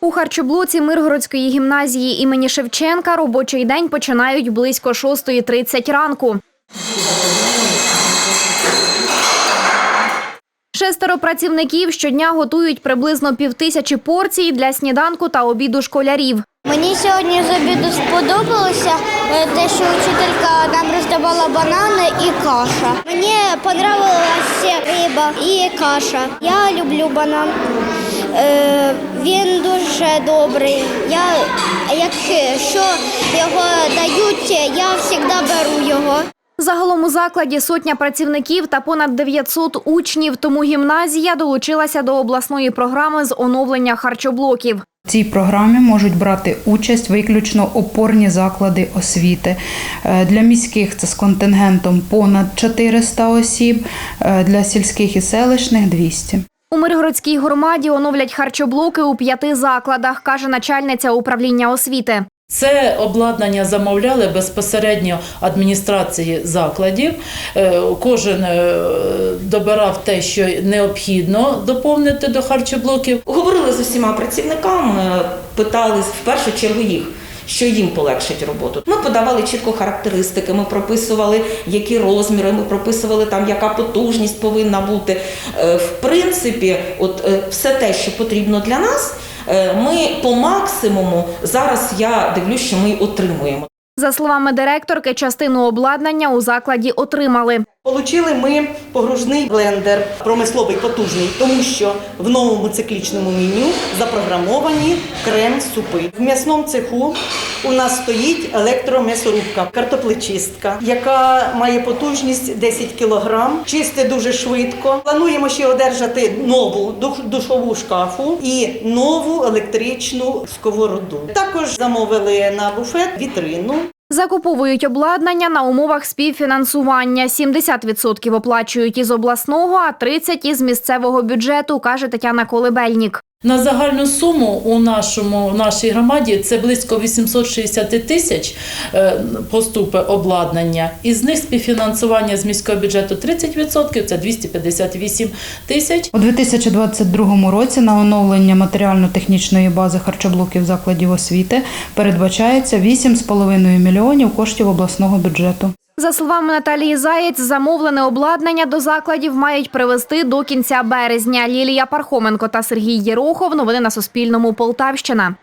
У харчоблоці Миргородської гімназії імені Шевченка робочий день починають близько 6.30 ранку. Шестеро працівників щодня готують приблизно півтисячі порцій для сніданку та обіду школярів. Мені сьогодні з обіду сподобалося е, те, що вчителька нам роздавала банани і каша. Мені подобалася риба і каша. Я люблю банан. Е, він дуже добрий. Я, якщо його дають, я завжди беру його. Загалом у закладі сотня працівників та понад 900 учнів, тому гімназія долучилася до обласної програми з оновлення харчоблоків. В цій програмі можуть брати участь виключно опорні заклади освіти. Е, Для міських це з контингентом понад 400 осіб, е, для сільських і селищних 200. У Миргородській громаді оновлять харчоблоки у п'яти закладах, каже начальниця управління освіти. Це обладнання замовляли безпосередньо адміністрації закладів. Е, Кожен е, добирав те, що необхідно доповнити до харчоблоків. Говорили з усіма працівниками, питали в першу чергу їх. Що їм полегшить роботу. Ми подавали чітко характеристики, ми прописували, які розміри, ми прописували там, яка потужність повинна бути. Е, В принципі, от е, все те, що потрібно для нас, е, ми по максимуму зараз я дивлюсь, що ми отримуємо. За словами директорки, частину обладнання у закладі отримали. Получили ми погружний блендер промисловий потужний, тому що в новому циклічному меню запрограмовані крем-супи. В м'ясному цеху у нас стоїть електром'ясорубка, картоплечистка, яка має потужність 10 кг, чисте дуже швидко. Плануємо ще одержати нову душову шкафу і нову електричну сковороду. Також замовили на буфет вітрину. Закуповують обладнання на умовах співфінансування. 70% оплачують із обласного, а 30% – із місцевого бюджету, каже Тетяна Колебельнік. На загальну суму у нашому в нашій громаді це близько 860 тисяч е, поступи обладнання. Із них співфінансування з міського бюджету 30%, це 258 тисяч. У 2022 році на оновлення матеріально-технічної бази харчоблоків закладів освіти передбачається 8,5 мільйонів коштів обласного бюджету. За словами Наталії Заєць, замовлене обладнання до закладів мають привезти до кінця березня. Лілія Пархоменко та Сергій Єрохов. Новини на Суспільному. Полтавщина.